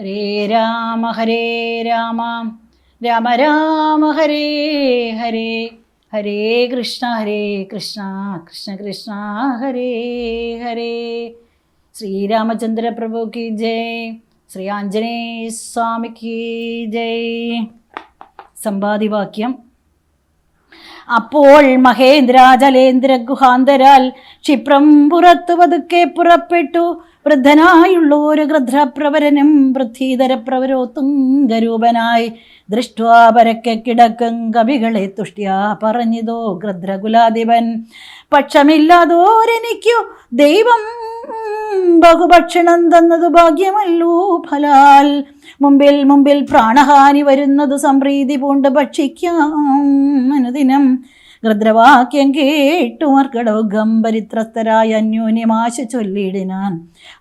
ഹരേ രാമ ഹരേ രാമ. രാമ രാമ ഹരേ ഹരേ. ഹരേ കൃഷ്ണ ഹരേ കൃഷ്ണ. കൃഷ്ണ കൃഷ്ണ ഹരേ ഹരേ. ശ്രീരാമചന്ദ്ര പ്രഭു കി ജയ്. ശ്രീ ആഞ്ജനേയ സ്വാമിക്ക് ജയ്. സമ്പാദിവാക്യം അപ്പോൾ മഹേന്ദ്ര ജലേന്ദ്ര ഗുഹാന്തരാൽ ക്ഷിപ്രം പുറത്തു പതുക്കെ പുറപ്പെട്ടു. വൃദ്ധനായുള്ള ഒരു ഗൃധ്രപ്രവരനും പൃഥ്വീധര പ്രവരോ തുങ്കരൂപനായി ദൃഷ്ട്വാ പരക്കെ കിടക്കും കവികളെ തുഷ്ടിയാ പറഞ്ഞതോ ഗൃധ്രകുലാധിപൻ പക്ഷമില്ലാതോരെനിക്കു ദൈവം ബഹുഭക്ഷണം തന്നതു ഭാഗ്യമല്ലോ ഫലാൽ. മുമ്പിൽ മുമ്പിൽ പ്രാണഹാനി വരുന്നത് സംപ്രീതി പൂണ്ട് ഭക്ഷിക്കാം അനുദിനം. ഗൃദ്രവാക്യം കേട്ടു മർക്കടോഗം ഗംഭരിത്രസ്ഥരായ അന്യോന്യമാശ ചൊല്ലിയിടിനാൻ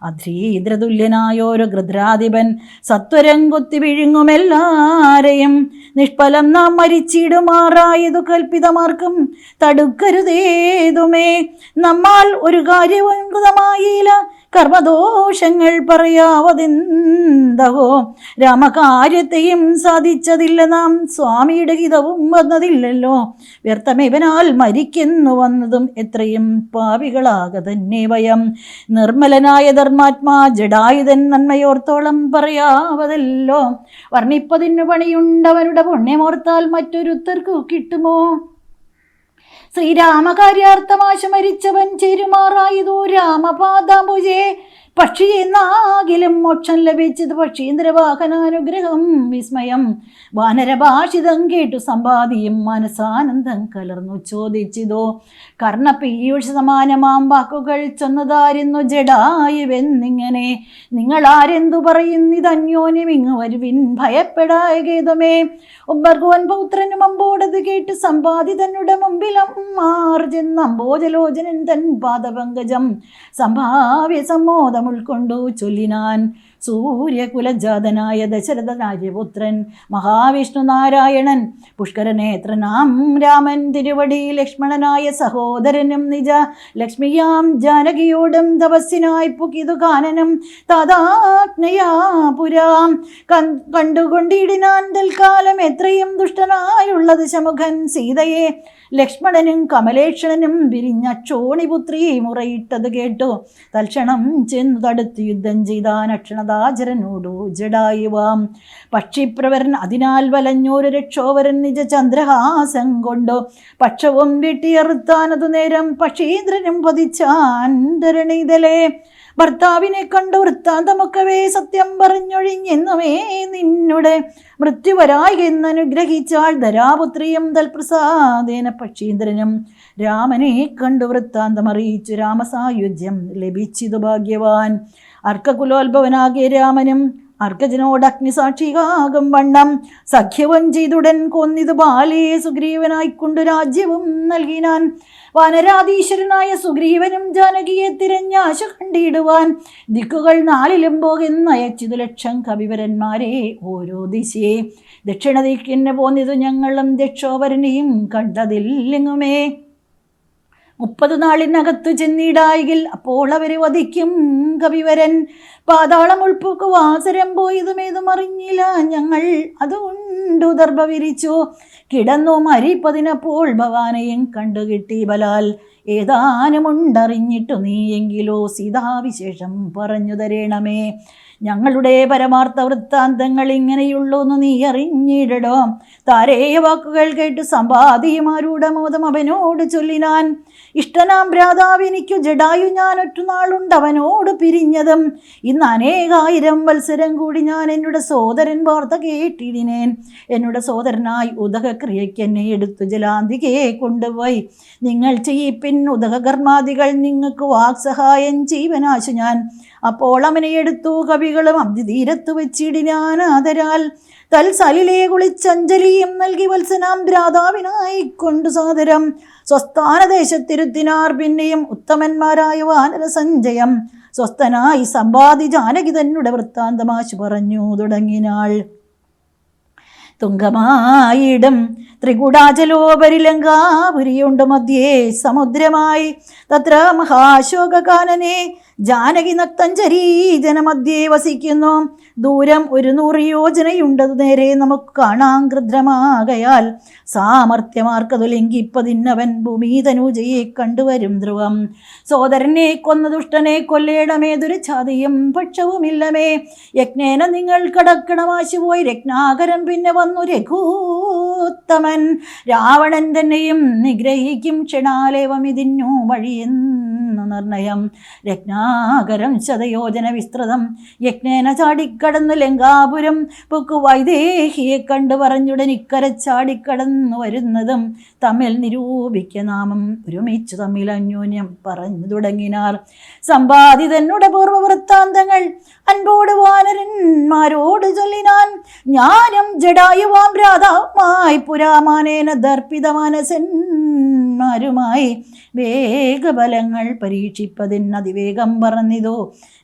അധീദ്രതുല്യനായോരു ഗൃദ്രാധിപൻ സത്വരം കൊത്തി വിഴുങ്ങുമെല്ലാരെയും. നിഷ്ഫലം നാം മരിച്ചിടുമാറായതു കൽപ്പിതമാർക്കും തടുക്കരുതേതുമേ. നമ്മാൽ ഒരു കാര്യവും കൃതമായില്ല കർമ്മദോഷങ്ങൾ പറയാവതെന്തവോ? രാമകാര്യത്തെയും സാധിച്ചതില്ല നാം. സ്വാമിയുടെ ഹിതവും വന്നതില്ലല്ലോ. വ്യർത്ഥമേവനാൽ മരിക്കുന്നു വന്നതും എത്രയും പാവികളാക തന്നെ വയം. നിർമ്മലനായ ധർമാത്മാ ജഡായുധൻ നന്മയോർത്തോളം പറയാവതല്ലോ. വർണിപ്പതിനു പണിയുണ്ടവരുടെ പുണ്യമോർത്താൽ മറ്റൊരുത്തർക്കു കിട്ടുമോ? ശ്രീരാമകാര്യാർത്ഥമാശ മരിച്ചവൻ ചേരുമാറായതോ രാമപാദാംബുജേ? പക്ഷി എന്നാകിലും മോക്ഷം ലഭിച്ചത് പക്ഷീന്ദ്രവാഹനാനുഗ്രഹം വിസ്മയം. വാനരഭാഷിതം കേട്ടു സമ്പാദിയും മനസാനന്ദം കലർന്നു ചോദിച്ചിതോ. കർണപീയൂഷ സമാനമാം വാക്കുകൾ ചെന്നതായിരുന്നു ജഡായുവെന്നിങ്ങനെ നിങ്ങൾ ആരെന്തു പറയുന്നിതന്യോന്യം ഇങ്ങ് വരുവിൻ. ഭയപ്പെടായകേതുമേ? ഉമ്പർഗോൻ പൗത്രനും അമ്പോടത് കേട്ട് സമ്പാദി തന്നുടെ മുമ്പിലും മാർജെന്ന് അമ്പോജലോചനൻ തൻ പാദപങ്കജം. സംഭാവ്യ സമ്മോദം ഉൾക്കൊണ്ടു ചൊല്ലിനാൻ സൂര്യകുലജാതനായ ദശരഥ രാജപുത്രൻ മഹാവിഷ്ണു നാരായണൻ പുഷ്കരനേത്രനാം രാമൻ തിരുവടി ലക്ഷ്മണനായ സഹോദരനും നിജ ലക്ഷ്മിയാം ജാനകിയോടും തപസ്സിനായി പുകിതു കാനനും തഥാജ്ഞയാ പുരാം. കണ്ടുകൊണ്ടിടിനാൻ തൽക്കാലം എത്രയും ദുഷ്ടനായുള്ളത് ശമുഖൻ സീതയെ. ലക്ഷ്മണനും കമലേക്ഷണനും വിരിഞ്ഞ ക്ഷോണിപുത്രി മുറയിട്ടത് കേട്ടു. തൽക്ഷണം ചെന്നു തടുത്ത് യുദ്ധം ചെയ്താൻ അക്ഷണദാചരനോടു ജഡായുവാം പക്ഷിപ്രവരൻ അതിനാൽ വലഞ്ഞോരു രക്ഷോവരൻ നിജ ചന്ദ്രഹാസം കൊണ്ടു. പക്ഷവും വെട്ടിയറുത്താനതു നേരം പക്ഷീന്ദ്രനും പതിച്ചാൻ ഭർത്താവിനെ കണ്ടു വൃത്താന്തമൊക്കവേ സത്യം പറഞ്ഞൊഴിഞ്ഞെന്നുമേ നിന്നുടെ. മൃത്യുവരായി എന്നനുഗ്രഹിച്ചാൾ ധരാപുത്രിയും തൽപ്രസാദേന പക്ഷീന്ദ്രനും രാമനെ കണ്ടു വൃത്താന്തം അറിയിച്ചു രാമസായുജ്യം ലഭിച്ചിതു ഭാഗ്യവാൻ. അർക്കകുലോത്ഭവനാകിയ രാമനും അർക്കജനോട് അഗ്നിസാക്ഷികാകും വണ്ണം. സഖ്യവും ചെയ്തുടൻ കൊന്നിതു ബാലേ സുഗ്രീവനായിക്കൊണ്ടു രാജ്യവും നൽകിനാൻ. വാനരാധീശ്വരനായ സുഗ്രീവനും ജാനകിയെ തിരഞ്ഞാശ കണ്ടിടുവാൻ. ദിക്കുകൾ നാലിലും പോകുന്ന അയച്ചിതു ലക്ഷം കവിവരന്മാരെ ഓരോ ദിശയെ. ദക്ഷിണ ദിക്കിന് പോന്നിതു ഞങ്ങളും ദക്ഷോപരനെയും കണ്ടതില്ലെങ്ങുമേ? മുപ്പത് നാളിനകത്തു ചെന്നിടായിൽ അപ്പോൾ അവരെ വധിക്കും കവിവരൻ. പാതാളം ഉൾപ്പുക്ക് വാസരം പോയതുമേതും അറിഞ്ഞില്ല. ഞങ്ങൾ അതുകൊണ്ട് ദർഭ വിരിച്ചു. കിടന്നു മരിപ്പതിനപ്പോൾ ഭവാനെയും കണ്ടുകിട്ടി ബലാൽ. ഏതാനുമുണ്ടറിഞ്ഞിട്ടു നീയെങ്കിലോ സീതാവിശേഷം പറഞ്ഞു തരേണമേ. ഞങ്ങളുടെ പരമാർത്ഥ വൃത്താന്തങ്ങൾ ഇങ്ങനെയുള്ളൂന്ന് നീ അറിഞ്ഞിടടോ. താരേയ വാക്കുകൾ കേട്ട് സമ്പാദിയുമാരൂടമോദം അവനോട് ചൊല്ലിനാൻ. ഇഷ്ടനാം ഭ്രാതാവിനിക്കു ജഡായു ഞാൻ ഒറ്റുനാളുണ്ട് അവനോട് പിരിഞ്ഞതും. ഇന്ന് അനേകായിരം മത്സരം കൂടി ഞാൻ എന്നുടെ സോദരൻ വാർത്ത കേട്ടിടിനേൻ. എന്നുടെ സോദരനായി ഉദകക്രിയയ്ക്ക് എന്നെ എടുത്തു ജലാന്തികയെ കൊണ്ടുപോയി. നിങ്ങൾ ചെയ്യിപ്പിൻ ഉദകകർമാദികൾ നിങ്ങൾക്ക് വാക്സഹായം ജീവനാശു ഞാൻ. അപ്പോൾ അവനെ എടുത്തു കവികളും അബ്ദിതീരത്തു വെച്ചിടിനാൻ ആദരാൽ. തൽസലിലെ കുളിച്ചഞ്ജലിയും നൽകി വത്സനാം ഭ്രാതാവിനായി കൊണ്ടു സാദരം. സ്വസ്ഥാനദേശത്തിരുത്തിനാർ പിന്നെയും ഉത്തമന്മാരായ വാനര സഞ്ജയം സ്വസ്ഥനായി സമ്പാദി ജാനകി തന്നെ വൃത്താന്തമാശു പറഞ്ഞു തുടങ്ങിനാൾ. തുങ്കമായിടും ത്രികുടാചലോപരിലങ്കാപുരിയുണ്ട് മധ്യേ. സമുദ്രമായി തത്ര മഹാശോകകാനനെ ജാനകി നക്തഞ്ചരി ജനമധ്യേ വസിക്കുന്നു. ദൂരം ഒരു നൂറ് യോജനയുണ്ടത് നേരെ നമുക്ക് കാണാം കൃദ്രമാകയാൽ സാമർത്ഥ്യമാർക്കതു ലംഘിപ്പതിന്നവൻ ഭൂമി തനൂജയെ കണ്ടുവരും ധ്രുവം. സോദരനെ കൊന്ന ദുഷ്ടനെ കൊല്ലേടമേ ദുരിച്ഛാതിയും പക്ഷവുമില്ലമേ യജ്ഞേന നിങ്ങൾ കടക്കണമാശുപോയി രത്നാകരം പിന്നെ വന്നു രഘൂത്തമൻ. രാവണൻ തന്നെയും നിഗ്രഹിക്കും ക്ഷണാലേവം ഇതിന്നു വഴിയെന്നു നിർണയം. രത്നാകരം ശതയോജന വിസ്തൃതം. യജ്ഞേന ചാടിക്കടന്ന് ലങ്കാപുരം പൊക്കു വൈദേഹിയെ കണ്ടു പറഞ്ഞുടൻ ഇക്കര ചാടിക്കടന്നു വരുന്നതും തമ്മിൽ നിരൂപിക്ക നാമം ഒരുമിച്ചു തമ്മിൽ അന്യോന്യം പറഞ്ഞു തുടങ്ങിനാർ. സമ്പാദിതനുടെ പൂർവവൃത്താന്തങ്ങൾ അൻപോട് വാനരന്മാരോട് ചൊല്ലിനാൻ. ജ്ഞാനം ജഡായുവാം രാധാവുമായി പുരാമാനേന ദർപ്പിത മനസന്മാരുമായി വേഗബലങ്ങൾ പരീക്ഷിപ്പതിന് അതിവേഗം പറഞ്ഞിതോ?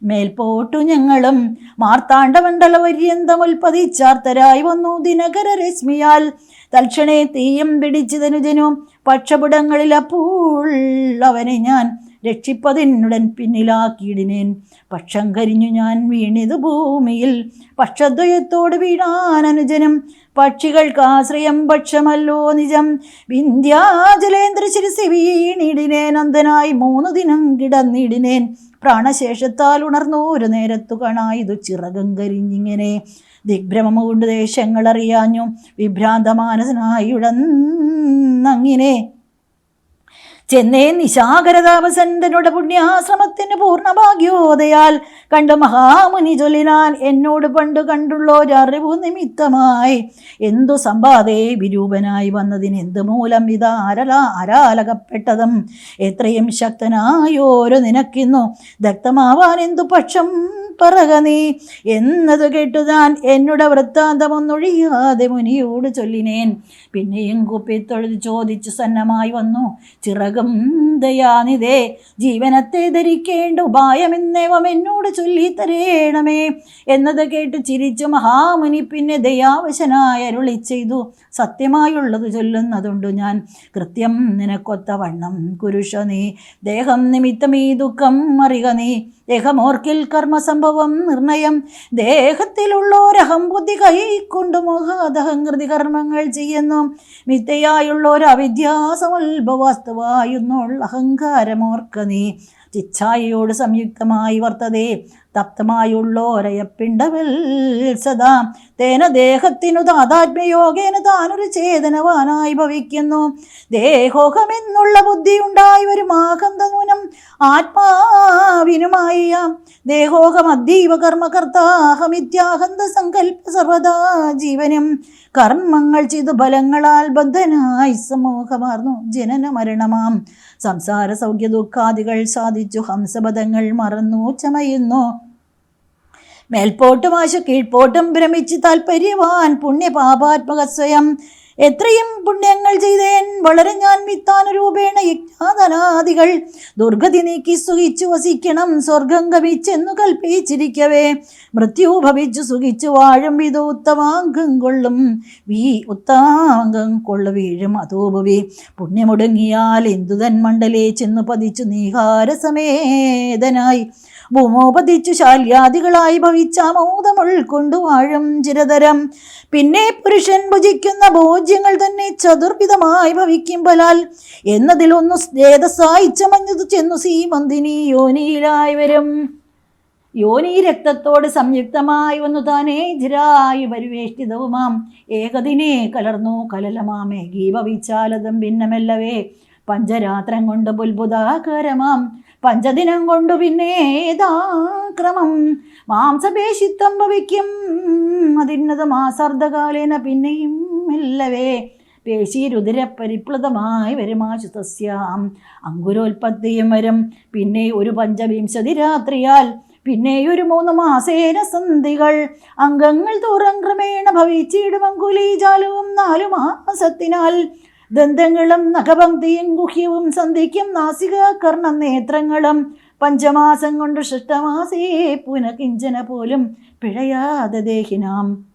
മേൽപോട്ടു ഞങ്ങളും മാർത്താണ്ഡമണ്ഡല പര്യന്തമുൽപ്പതിച്ചാർത്തരായി വന്നു ദിനകര രശ്മിയാൽ. തൽക്ഷണേ തീയം പിടിച്ചതനുജനും പക്ഷപുടങ്ങളിൽ അപ്പോൾ അവനെ ഞാൻ രക്ഷിപ്പതിനുടൻ പിന്നിലാക്കിയിടിനേൻ. പക്ഷം കരിഞ്ഞു ഞാൻ വീണിത് ഭൂമിയിൽ. പക്ഷദ്വയത്തോട് വീണാൻ അനുജനം. പക്ഷികൾക്ക് ആശ്രയം പക്ഷമല്ലോ നിജം. വിന്ധ്യാജലേന്ദ്ര ശിരസി വീണിടിനേൻ. അന്തനായി മൂന്നു ദിനം കിടന്നിടിനേൻ. പ്രാണശേഷത്താൽ ഉണർന്നു ഒരു നേരത്തു കാണായിതു ചിറകം കരിഞ്ഞിങ്ങനെ. ദിഗ്ഭ്രമം കൊണ്ട് ദേശങ്ങൾ അറിയാഞ്ഞു വിഭ്രാന്ത മാനസനായി ഉടന്നങ്ങിനെ ചെന്നേ നിശാകരതാപസന്തനുടെ പുണ്യാശ്രമത്തിന് പൂർണഭാഗ്യോദയാൽ കണ്ട മഹാമുനി ചൊല്ലിനാൻ എന്നോട് പണ്ട് കണ്ടുള്ളോരറിവു നിമിത്തമായി. എന്തു സമ്പാദേ വിരൂപനായി വന്നതിന് എന്ത് മൂലം ഇത് അരല ആരാലകപ്പെട്ടതും? എത്രയും ശക്തനായോരോ നിനക്കിന്നു ദഗ്ധമാവാൻ എന്തു പക്ഷം പറക നീ? എന്നത് കേട്ടു ഞാൻ എന്നുടെ വൃത്താന്തമൊന്നൊഴിയാതെ മുനിയോട് ചൊല്ലിനേൻ. പിന്നെയും കുപ്പിത്തൊഴുതി ചോദിച്ചു സന്നമായി വന്നു. ചിറകും ദയാനിതേ ജീവനത്തെ ധരിക്കേണ്ട ഉപായമെന്നേവം എന്നോട് ചൊല്ലി തരേണമേ എന്നത് കേട്ട് ചിരിച്ചു മഹാമുനി പിന്നെ ദയാവശനായ അരുളി ചെയ്തു സത്യമായുള്ളത് ചൊല്ലുന്നതുണ്ട് ഞാൻ കൃത്യം നിനക്കൊത്ത വണ്ണം കുരുഷ നീ ദേഹം നിമിത്തം ഈ ദുഃഖം അറിക നീ ദേഹമോർക്കിൽ കർമ്മസംഭവം നിർണയം ദേഹത്തിലുള്ളോരഹം ബുദ്ധി കൈക്കൊണ്ടു മോഹാദഹങ്കൃതി കർമ്മങ്ങൾ ചെയ്യുന്നു മിഥ്യയായുള്ളൊരു അവിദ്യാസമുത്ഭവസ്തുവായുന്നുള്ള അഹങ്കാരമോർക്ക നീ. ചിച്ഛായയോട് സംയുക്തമായി വർത്തതേ. തപ്തമായുള്ളോരയപ്പിണ്ടവൽ സദാ തേന ദേഹത്തിനു താതാത്മ്യയോഗേന താനൊരു ചേതനവാനായി ഭവിക്കുന്നു. ദേഹോഹമെന്നുള്ള ബുദ്ധിയുണ്ടായി വരും മാഹന്തനൂനം ആത്മാവിനുമായി ദേഹോഹം അദ്ദീവ കർമ്മകർത്താഹമിത്യാഹന്ത സങ്കല്പ സർവദാ ജീവനും. കർമ്മങ്ങൾ ചെയ്തു ഫലങ്ങളാൽ ബന്ധനായി സമൂഹമാർന്നു ജനന മരണമാം. സംസാര സൗഖ്യ ദുഃഖാദികൾ സാധിച്ചു ഹംസപദങ്ങൾ മറന്നു ചമയുന്നു. മേൽപോട്ടും ആശു കീഴ്പോട്ടും ഭ്രമിച്ച് താൽപ്പര്യവാൻ പുണ്യപാപാത്മക സ്വയം. എത്രയും പുണ്യങ്ങൾ ചെയ്തേൻ വളരെ ഞാൻ മിത്താനുരൂപേണ യജ്ഞാതനാദികൾ. ദുർഗതി നീക്കി സുഖിച്ചു വസിക്കണം സ്വർഗം കവിച്ചെന്നു കൽപ്പിച്ചിരിക്കവേ. മൃത്യു ഭവിച്ചു സുഖിച്ചു വാഴും ഇത് ഉത്തമാംഗം കൊള്ളും. വീ ഉത്താംഗം കൊള്ളു വീഴും അതോപവി പുണ്യമൊടുങ്ങിയാൽ എന്തുതൻ മണ്ഡലേ ചെന്നു പതിച്ചു നീഹാര സമേതനായി. ഭൂമോപതിച്ചു ശാല്യാദികളായി ഭവിച്ച മോദമുൾ വാഴും ചിരതരം. പിന്നെ പുരുഷൻ ഭുജിക്കുന്ന ഭോജ്യങ്ങൾ തന്നെ ചതുർവിധമായി ഭവിക്കും ബലാൽ എന്നതിലൊന്നു സ്നേഹസായി ചമഞ്ഞതു ചെന്നു സീമന്തിനി യോനിയിലായി വരും. യോനി രക്തത്തോട് സംയുക്തമായി വന്നു താനേ ജിരായി പരിവേഷ്ടിതവുമാം. ഏകദിനെ കലർന്നു കലലമാമേ ഗീപവിച്ചാലതും ഭിന്നമല്ലവേ. പഞ്ചരാത്രം കൊണ്ട് ബുൽബുധാകരമാം പഞ്ചദിനം കൊണ്ടു പിന്നെ ഏതാ ക്രമം? മാംസപേശിത്വം ഭവിക്കും അതിന്നത് മാസാർദ്ധകാലേന പിന്നെയും മെല്ലവേ പേശി പരിപ്ലുതമായി വരുമാശു തസ്യാം. അങ്കുരോൽപത്തിയും വരും. പിന്നെ ഒരു പഞ്ചവിംശതി രാത്രിയാൽ പിന്നെ ഒരു മൂന്ന് മാസേന സന്ധികൾ. അംഗങ്ങൾ തോറും ക്രമേണ ഭവിച്ചിടും അങ്കുലീജാലവും നാലു മാസത്തിനാൽ. ദന്തങ്ങളും നഖപങ്ക്തിയും ഗുഹ്യവും സന്ധിക്കും നാസിക കർണ നേത്രങ്ങളും. പഞ്ചമാസം കൊണ്ട് ശിഷ്ടമാസേ പുനകിഞ്ചന പോലും പിഴയാതെ ദേഹിനാം.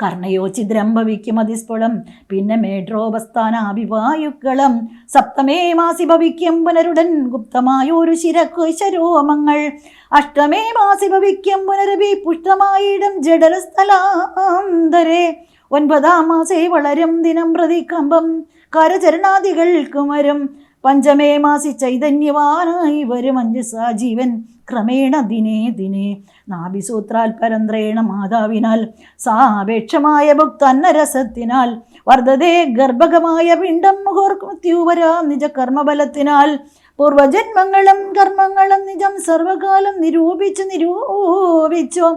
കർണയോ ചിദ്രംഭവിക്കും ഭവിക്കും അതിസ്ഫുടം പിന്നെ മേഡ്രോപസ്ഥാനാഭിവായുക്കളും സപ്തമേ മാസി ഭവിക്കും പുനരുടൻ ഗുപ്തമായൊരു ശിരക്കുശരോമങ്ങൾ അഷ്ടമേ മാസി ഭവിക്കും പുനരഭി പുഷ്ടമായിടം ജഡരസ്ഥലാന്തരെ ഒൻപതാം മാസേ വളരും ദിനം പ്രതി കമ്പം കരചരണാദികൾക്കും പഞ്ചമേ മാസി ചൈതന്യവാനായി വരും അഞ്ജസാ ജീവൻ. ക്രമേണ ദിനേ ദിനേ. നാഭിസൂത്രാൽ പരന്ത്രേണ മാതാവിനാൽ സാപേക്ഷമായ ഭുക്തന്നരസത്തിനാൽ വർദ്ധതേ ഗർഭകമായ പിണ്ടം മുഹോർമൃത്യുവരാ നിജ കർമ്മബലത്തിനാൽ പൂർവജന്മങ്ങളും കർമ്മങ്ങളും നിജം സർവകാലം നിരൂപിച്ചു നിരൂപിച്ചു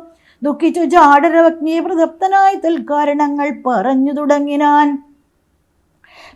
ദുഃഖിച്ചു ജാടരവഗ്നി പ്രതപ്തനായി തൽക്കാരണങ്ങൾ പറഞ്ഞു തുടങ്ങിനാൻ.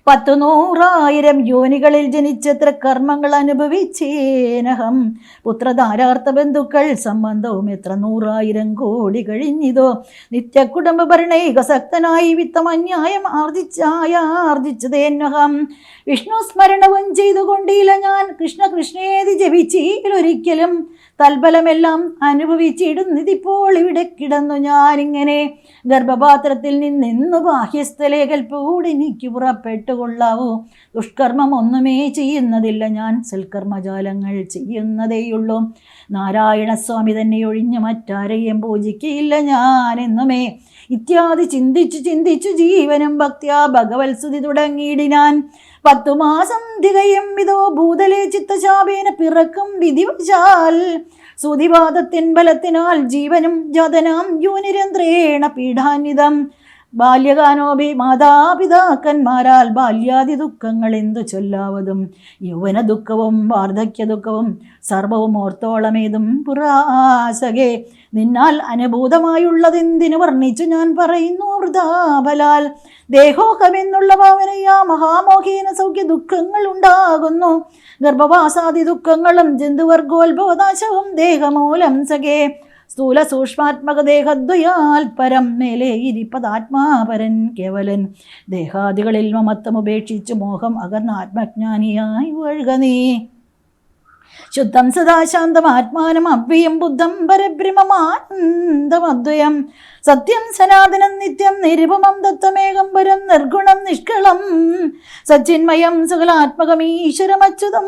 പത്തു നൂറായിരം യോനികളിൽ ജനിച്ചത്ര കർമ്മങ്ങൾ അനുഭവിച്ചേനഹം. പുത്രധാരാർത്ഥ ബന്ധുക്കൾ സംബന്ധവും എത്ര നൂറായിരം കോടി കഴിഞ്ഞിതോ. നിത്യ കുടുംബ ഭരണൈകസക്തനായി വിത്തം അന്യായം ആർജിച്ചായ ആർജിച്ചതേനഹം. വിഷ്ണു സ്മരണവും ചെയ്തുകൊണ്ടില്ല ഞാൻ. കൃഷ്ണ കൃഷ്ണേതി ജപിച്ചീലൊരിക്കലും. തൽബലമെല്ലാം അനുഭവിച്ചിടുന്നതിപ്പോൾ ഇവിടെ കിടന്നു ഞാനിങ്ങനെ ഗർഭപാത്രത്തിൽ നിന്നെന്നു ബാഹ്യസ്ഥലേകൽപ്പൂടെനിക്ക് പുറപ്പെട്ടു പുറപ്പെട്ടുകൊള്ളാവൂ. ദുഷ്കർമ്മം ഒന്നുമേ ചെയ്യുന്നതില്ല. ഞാൻ സൽക്കർമ്മജാലങ്ങൾ ചെയ്യുന്നതേയുള്ളൂ. നാരായണസ്വാമി തന്നെ ഒഴിഞ്ഞ് മറ്റാരെയും ഞാൻ എന്നുമേ ഇത്യാദി ചിന്തിച്ചു ചിന്തിച്ചു ജീവനും ഭക്തിയാ ഭഗവത്സുതി തുടങ്ങിയിടിനാൻ. പത്തു മാസം തികയും വിധോ ഭൂതലെ ചിത്തശാപേന പിറക്കും വിധിവശാൽ. സുതിവാദത്തിൻ ബലത്തിനാൽ ജീവനും ജതനാം യൂനിരന്ത്രേണ പീഡാന്വിതം. ബാല്യഗാനോപി മാതാപിതാക്കന്മാരാൽ ബാല്യാദി ദുഃഖങ്ങൾ എന്തു ചൊല്ലാവതും? യൗവന ദുഃഖവും വാർദ്ധക്യ ദുഃഖവും സർവവും ഓർത്തോളമേതും? പുറാസകെ നിന്നാൽ അനുഭൂതമായുള്ളതെന്തിനു വർണിച്ചു ഞാൻ പറയുന്നു വൃതാബലാൽ ദേഹോഹമെന്നുള്ള ഭാവനയാ മഹാമോഹീന സൗഖ്യ ദുഃഖങ്ങൾ ഉണ്ടാകുന്നു. ഗർഭവാസാദി ദുഃഖങ്ങളും ജന്തുവർഗോത്ഭവനാശവും ദേഹമൂലം സഖേ. സ്ഥൂല സൂക്ഷ്മാത്മക ദേഹദ്വയാൽ പരം മേലെ ഇരിപ്പതാത്മാപരൻ കേവലൻ. ദേഹാദികളിൽ മമത്വം ഉപേക്ഷിച്ച് മോഹം അകർന്ന ആത്മജ്ഞാനിയായി വഴുക നീ. ശുദ്ധം സദാശാന്തം ആത്മാനം അവ്യയം ബുദ്ധം പരബ്രഹ്മമാനന്ദമദ്വയം. സത്യം സനാതനം നിത്യം നിരുപമം ദത്തമേകം പരം നിർഗുണം നിഷ്കളം. സച്ചിന്മയം സകലാത്മകം ഈശ്വരമച്യുതം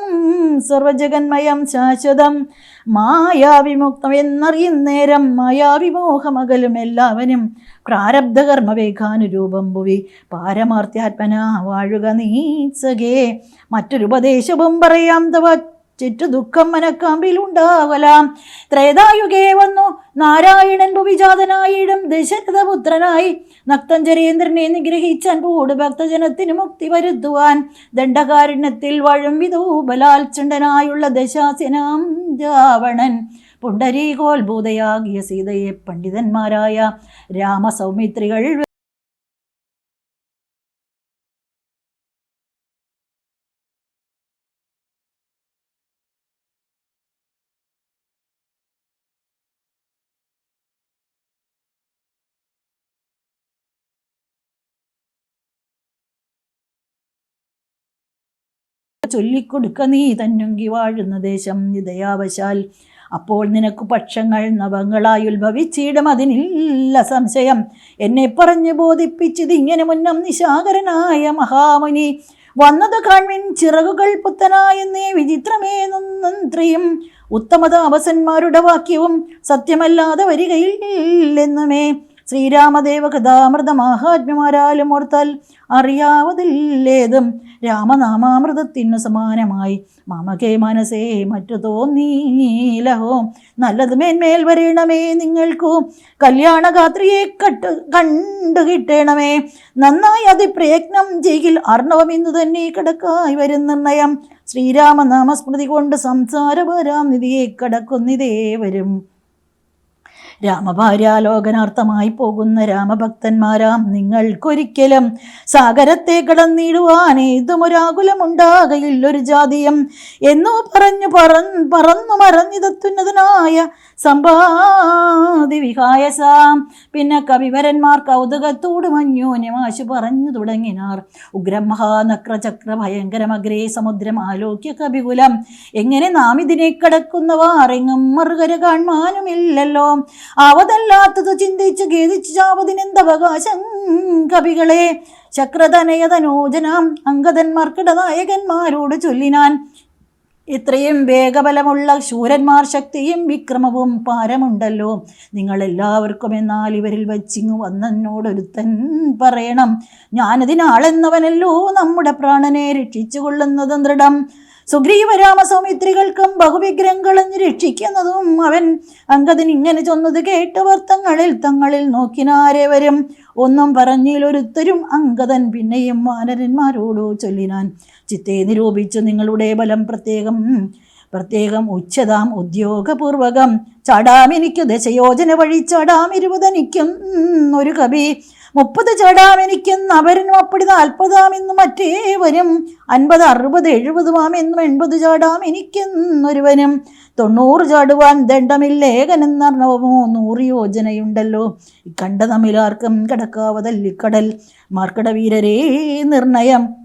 സർവജഗന്മയം ശാശ്വതം. മായാവിമുക്തം എന്നറിയുന്നേരം മായാവിമോഹമകലും എല്ലാവനും പ്രാരബ്ധകർമ്മവേഖാനുരൂപം ഭുവി. പാരമാർത്യാത്മന വാഴുക നീ സഖേ. മറ്റൊരുപദേശവും പറയാം തവ ചുറ്റു ദുഃഖം മനക്കാമ്പിലുണ്ടാവലാം. ത്രേതായുഗേ വന്നു. നാരായണൻ ഭുവിജാതനായിടും. ദശരഥപുത്രനായി. നക്തഞ്ചരേന്ദ്രനെ നിഗ്രഹിച്ചാൻ അൻപൂട് ഭക്തജനത്തിന് മുക്തി വരുത്തുവാൻ. ദണ്ഡകാരുണ്യത്തിൽ വഴും വിധൂബലാൽ ചുണ്ടനായുള്ള ദശാസിനാം രാവണൻ. പുണ്ടരീകോത്ഭൂതയാകിയ സീതയെ പണ്ഡിതന്മാരായ രാമസൗമിത്രികൾ ചൊല്ലിക്കൊടുക്ക നീ തന്നുങ്കി വാഴുന്ന ദേശം ഇതയാവശാൽ. അപ്പോൾ നിനക്ക് പക്ഷങ്ങൾ നവങ്ങളായി ഉത്ഭവിച്ചിടും അതിനില്ല സംശയം. എന്നെ പറഞ്ഞു ബോധിപ്പിച്ചത് ഇങ്ങനെ മുന്നം നിശാകരനായ മഹാമുനി. വന്നത് കാൺവിൻ ചിറകുകൾ പുത്തനായെന്നേ വിചിത്രമേ നന്ത്രിയും ഉത്തമതാപസന്മാരുടെ വാക്യവും സത്യമല്ലാതെ വരികയില്ലെന്നുമേ. ശ്രീരാമദേവ കഥാമൃത മാഹാത്മ്യമാരാലും ഓർത്താൽ അറിയാവതില്ലേതും. രാമനാമാമൃതത്തിനു സമാനമായി. മാമകേ മനസ്സേ മറ്റു തോന്നീലഹോ. നല്ലത് മേന്മേൽ വരണമേ നിങ്ങൾക്കു. കല്യാണഗാത്രിയെ കട്ട് കണ്ടു കിട്ടണമേ. നന്നായി അതിപ്രയത്നം ചെയ്യിൽ അർണവം ഇന്നു തന്നെ കിടക്കായി വരും നിർണയം. ശ്രീരാമനാമസ്മൃതി കൊണ്ട് സംസാരപരാം നിധിയെ കടക്കുന്നിതേ വരും രാമഭാര്യാലോകനാർത്ഥമായി പോകുന്ന രാമഭക്തന്മാരാം നിങ്ങൾക്കൊരിക്കലും സാഗരത്തെ കടന്നിടുവാൻ ഏതുമൊരാകുലമുണ്ടാകയില്ലൊരു ജാതിയം എന്നു പറഞ്ഞു പറ പറന്നു മറഞ്ഞിതത്തുന്നതിനായ സമ്പാതി വിഹായസാം പിന്നെ കവിവരന്മാർ കൗതുകത്തോട് മഞ്ഞോന്യമാശു പറഞ്ഞു തുടങ്ങിനാർ. ഉഗ്രം മഹാനക്രചക്ര ഭയങ്കരമഗ്രേ സമുദ്രം ആലോക്യ കവികുലം എങ്ങനെ നാം ഇതിനെ കടക്കുന്നവാർ? എങ്ങും മറുകര കാണുവാനുമില്ലല്ലോ. ആവതല്ലാത്തത് ചിന്തിച്ച് ഖേദിച്ച് ചാവതിനെന്തവകാശം കവികളെ ശക്രതനയതനോജനാം അംഗതന്മാർക്കിടനായകന്മാരോട് ചൊല്ലിനാൻ ഇത്രയും വേഗബലമുള്ള ശൂരന്മാർ ശക്തിയും വിക്രമവും പാരമുണ്ടല്ലോ. നിങ്ങളെല്ലാവർക്കും എന്നാൽ ഇവരിൽ വച്ചിങ്ങു വന്നെന്നോടൊരുത്തൻ പറയണം. ഞാനതിനാളെന്നവനല്ലോ നമ്മുടെ പ്രാണനെ രക്ഷിച്ചു കൊള്ളുന്നതും ദൃഢം. സുഗ്രീവരാമ രാമസൗമിത്രികൾക്കും ബഹുവിഗ്രഹങ്ങളും രക്ഷിക്കുന്നതും അവൻ അങ്കദിന് ഇങ്ങനെ ചൊന്നത് കേട്ടവർ തങ്ങളിൽ തങ്ങളിൽ നോക്കിനാരെ വരും. ഒന്നും പറഞ്ഞിലൊരുത്തരും അങ്കദൻ പിന്നെയും വാനരന്മാരോടോ ചൊല്ലിനാൻ. ചിത്തെ നിരൂപിച്ചു നിങ്ങളുടെ ബലം പ്രത്യേകം. പ്രത്യേകം ഉച്ചതാം ഉദ്യോഗപൂർവകം. ചാടാം ദശയോജന വഴി ചാടാം ഒരു കവി. മുപ്പത് ചാടാം എനിക്കെന്ന് അവരനും അപ്പടി നാൽപ്പതാം എന്നും മറ്റേവരും. അൻപത് അറുപത് എഴുപതുമാം എന്നും എൺപത് ചാടാം എനിക്കെന്നൊരുവനും. തൊണ്ണൂറ് ചാടുവാൻ ദണ്ഡമില്ലേകനെന്നറിഞ്ഞവമോ നൂറ് യോജനയുണ്ടല്ലോ. ഇക്കണ്ട തമ്മിലാർക്കും കടക്കാവതല്ലിക്കടൽ. മാർക്കട വീരരേ നിർണയം.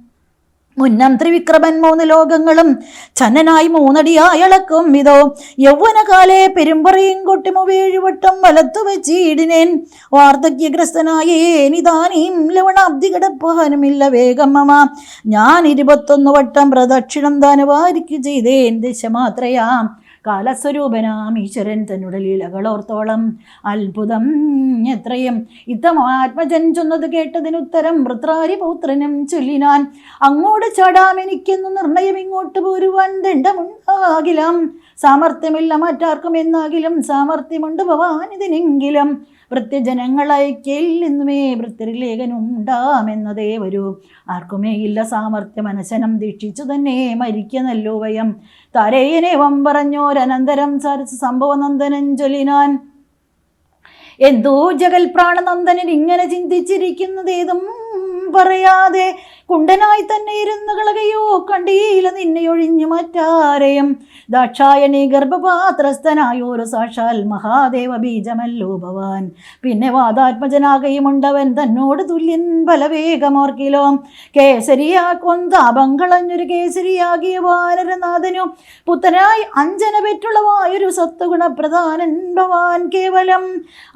മുന്നം ത്രിവിക്രമൻ മൂന്ന് ലോകങ്ങളും ചന്നനായി മൂന്നടിയായി അളക്കും ഇതോ. യൗവനകാലെ പെരുമ്പറയും കൊട്ടിമു വേഴുവട്ടം വലത്തു വെച്ചിടിനേൻ വാർദ്ധക്യഗ്രസ്തനായേനിതാനീം ലവണാബ്ദി കിടപ്പാനുമില്ല വേഗമ്മ ഞാൻ ഇരുപത്തൊന്ന് വട്ടം പ്രദക്ഷിണം ദാനവാരിക്ക് ചെയ്തേൻ ദിശ മാത്രയാം കാലസ്വരൂപനാം ഈശ്വരൻ തന്നുടെ ലീലകളോർത്തോളം അത്ഭുതം. എത്രയും ഇത്തം ആത്മജൻ ചൊന്നത് കേട്ടതിനുത്തരം വൃത്രാരി പൗത്രനും ചൊല്ലിനാൻ അങ്ങോട് ചാടാം എനിക്കെന്നു നിർണയം ഇങ്ങോട്ട് പോരുവാൻ ദണ്ഡമുണ്ടാകിലാം. സാമർഥ്യമില്ല മറ്റാർക്കും എന്നാകിലും സാമർഥ്യമുണ്ട് ഭവാൻ ഇതിനെങ്കിലും വൃത്യജനങ്ങളയക്കെല്ലെന്നുമേ വൃത്യരിലേഖനുണ്ടാമെന്നതേ വരൂ. ആർക്കുമേ ഇല്ല സാമർഥ്യം മനശനം ദീക്ഷിച്ചു തന്നെ മരിക്കുന്നല്ലോ വയം. തരേനേവം പറഞ്ഞോരനന്തരം സരസ് സംഭവനന്ദനൻ ചൊല്ലിനാൻ. എന്തോ ജഗൽ പ്രാണനന്ദനൻ ഇങ്ങനെ ചിന്തിച്ചിരിക്കുന്നതേതും പറയാതെ കുണ്ടനായി തന്നെ ഇരുന്ന് കളകയോ കണ്ടീല നിന്നെ ഒഴിഞ്ഞു മറ്റാരെയും? ദാക്ഷായണി ഗർഭപാത്രസ്ഥനായോരു സാക്ഷാൽ മഹാദേവ ബീജമല്ലോ ഭവാൻ. പിന്നെ വാദാത്മജനാകയുമുണ്ടവൻ തന്നോട് തുല്യൻ ബലവേഗമോർക്കിലോ കേസരിയാ കൊന്താപങ്കളഞ്ഞൊരു കേസരിയാകിയ വാനരനാഥനു പുത്തനായി അഞ്ജന പെറ്റുള്ളവായൊരു സത്വഗുണപ്രധാനൻ ഭവാൻ കേവലം.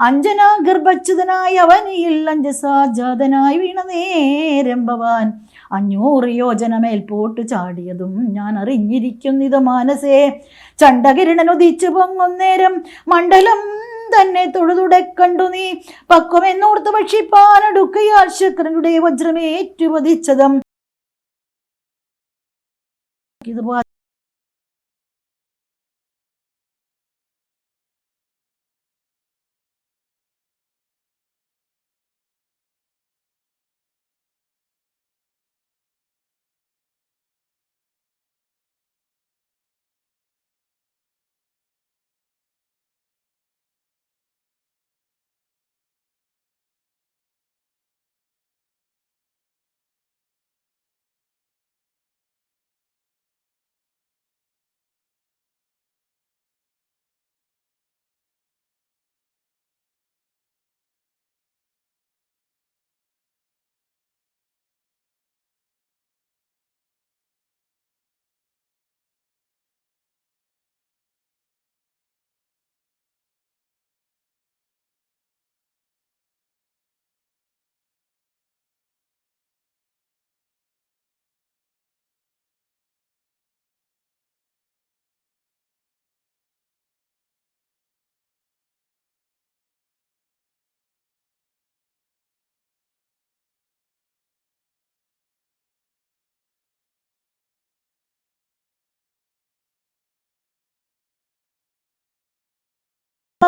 അഞ്ജന ഗർഭച്യുതനായി അവനിയിൽ അഞ്ചസാജാതനായി വീണ നേരം ഭവാൻ. അഞ്ഞൂറ് യോജന മേൽപോട്ട് ചാടിയതും ഞാൻ അറിഞ്ഞിരിക്കുന്നിത് മാനസേ. ചണ്ടകിരണൻ ഉദിച്ചു പൊങ്ങുന്നേരം മണ്ഡലം തന്നെ തൊഴുതുടെ കണ്ടു നീ. പക്വമെന്നോർത്ത് ഭക്ഷിപ്പാനടുക്കയാൽ ശുക്രനുടേ വജ്രമേറ്റുപതിച്ചതും. ഇതുപോലെ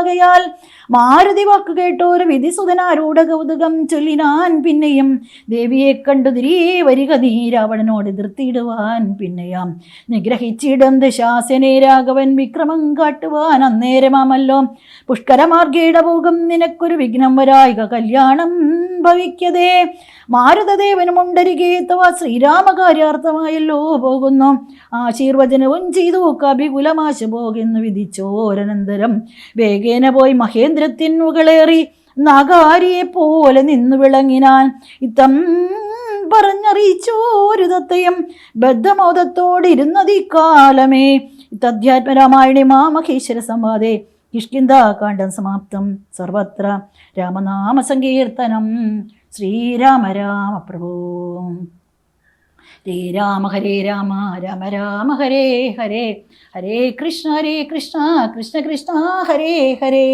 ആകയാൽ മാരുതി വാക്ക് കേട്ടോരു വിധിസുതനാരൂഢ കൗതുകം ചൊല്ലിനാൻ പിന്നെയും ദേവിയെ കണ്ടു തിരികെ വരിക നീ രാവണനോട് എതിർത്തിടുവാൻ പിന്നെയാം. നിഗ്രഹിച്ചിടം ദശാസനെ രാഘവൻ വിക്രമം കാട്ടുവാൻ അന്നേരമാമല്ലോ. പുഷ്കരമാർഗേട പോകും നിനക്കൊരു വിഘ്നം വരായിക കല്യാണം ഭവിക്കതേ. മാരുതദേവനുമുണ്ടരികെ തവ ശ്രീരാമകാര്യാർത്ഥമായല്ലോ പോകുന്നു. ആശീർവചനവും ചെയ്തു. കവികുലമാശ പോകുന്നു വിധിച്ചോരനന്തരം വേഗേന പോയി മഹേന്ദ്രത്തിൻ മുകളേറി നഗാരിയെ പോലെ നിന്നു വിളങ്ങിനാൻ ഇത്തം പറഞ്ഞറിയിച്ചോരുതത്തെയും ബദ്ധമോദത്തോടിരുന്നതീ കാലമേ. തദ്ധ്യാത്മരാമായണി മാമഹേശ്വര സംവാദേ. കിഷ്കിന്താകാണ്ഡം സമാപ്തം. സർവത്ര രാമനാമ സങ്കീർത്തനം ശ്രീരാമ രാമ പ്രഭോ. ഹരേ രാമ ഹരേ രാമ രാമ രാമ ഹരേ ഹരേ. ഹരേ കൃഷ്ണ ഹരേ കൃഷ്ണ കൃഷ്ണ കൃഷ്ണ ഹരേ ഹരേ.